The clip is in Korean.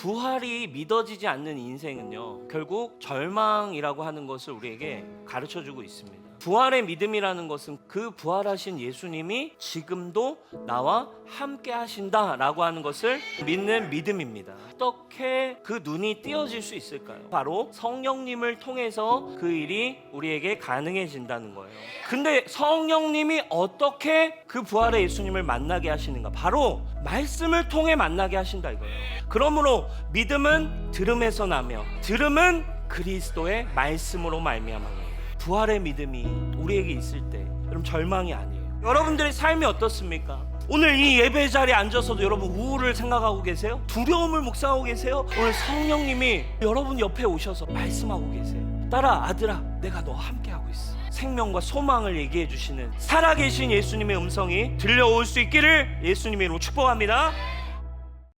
부활이 믿어지지 않는 인생은요 결국 절망이라고 하는 것을 우리에게 가르쳐 주고 있습니다. 부활의 믿음이라는 것은 그 부활하신 예수님이 지금도 나와 함께 하신다라고 하는 것을 믿는 믿음입니다. 어떻게 그 눈이 띄어질 수 있을까요? 바로 성령님을 통해서 그 일이 우리에게 가능해진다는 거예요. 근데 성령님이 어떻게 그 부활의 예수님을 만나게 하시는가? 바로 말씀을 통해 만나게 하신다 이거예요. 그러므로 믿음은 들음에서 나며 들음은 그리스도의 말씀으로 말미암아. 부활의 믿음이 우리에게 있을 때 여러분 절망이 아니에요. 여러분들의 삶이 어떻습니까? 오늘 이 예배 자리에 앉아서도 여러분 우울을 생각하고 계세요? 두려움을 묵상하고 계세요? 오늘 성령님이 여러분 옆에 오셔서 말씀하고 계세요. 딸아, 아들아, 내가 너와 함께하고 있어. 생명과 소망을 얘기해 주시는 살아계신 예수님의 음성이 들려올 수 있기를 예수님의 이름으로 축복합니다.